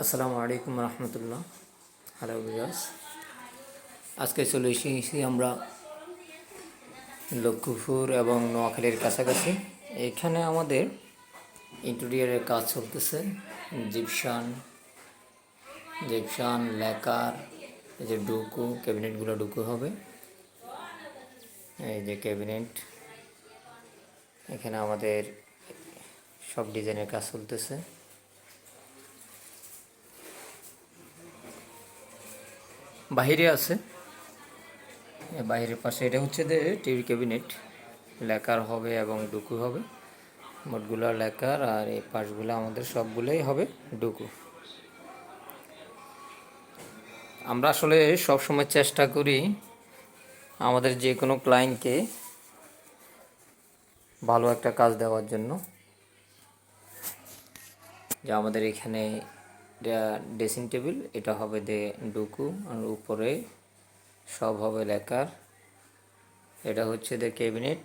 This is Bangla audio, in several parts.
আসসালামু আলাইকুম রহমতুল্লাহ। হ্যালো বিয়াস আজকে চলে এসেছি আমরা লক্ষ্মীপুর এবং নোয়াখালীর কাছাকাছি। এখানে আমাদের ইন্টেরিয়ারের কাজ চলতেছে। জিপসান জিপসান লেকার এই যে ডুকু ক্যাবিনেটগুলো ডুকু হবে। এই যে ক্যাবিনেট এখানে আমাদের সব ডিজাইনের কাজ চলতেছে। বাহিরে আছে। এ বাইরের পাশে এটা হচ্ছে যে টিভি ক্যাবিনেট। লেকার হবে এবং ডুকু হবে। মোটগুলো লেকার আর এই পাশগুলো আমাদের সবগুলোই হবে ডুকু। আমরা আসলে সবসময় চেষ্টা করি আমাদের যে কোনো ক্লায়েন্টকে ভালো একটা কাজ দেওয়ার জন্য। যে আমাদের এখানে ড্রেসিং টেবিল এটা হবে দে ডুকু, আর উপরে সব হবে লেকার। এটা হচ্ছে দে ক্যাবিনেট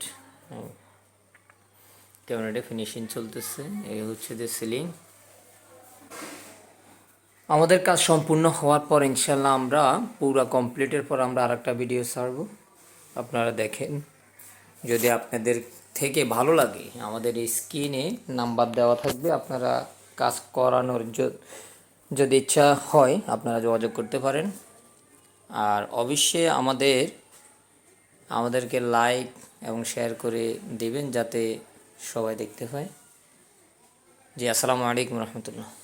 ক্যাবিনেটে ফিনিশিং চলতেছে, এই হচ্ছে যে সিলিং আমাদের কাজ সম্পূর্ণ হওয়ার পর ইনশাল্লাহ আমরা পুরো কমপ্লিটের পর আমরা আরেকটা ভিডিও ছাড়ব। আপনারা দেখেন, যদি আপনাদের থেকে ভালো লাগে, আমাদের এই স্ক্রিনে নাম্বার দেওয়া থাকবে, আপনারা কাজ করানোর যদি ইচ্ছা হয়, আপনারা যোগাযোগ করতে পারেন। আর অবশ্যই আমাদের, আমাদেরকে লাইক এবং শেয়ার করে দিবেন যাতে সবাই দেখতে পায়। জি, আসসালামু আলাইকুম রহমতুল্লাহ।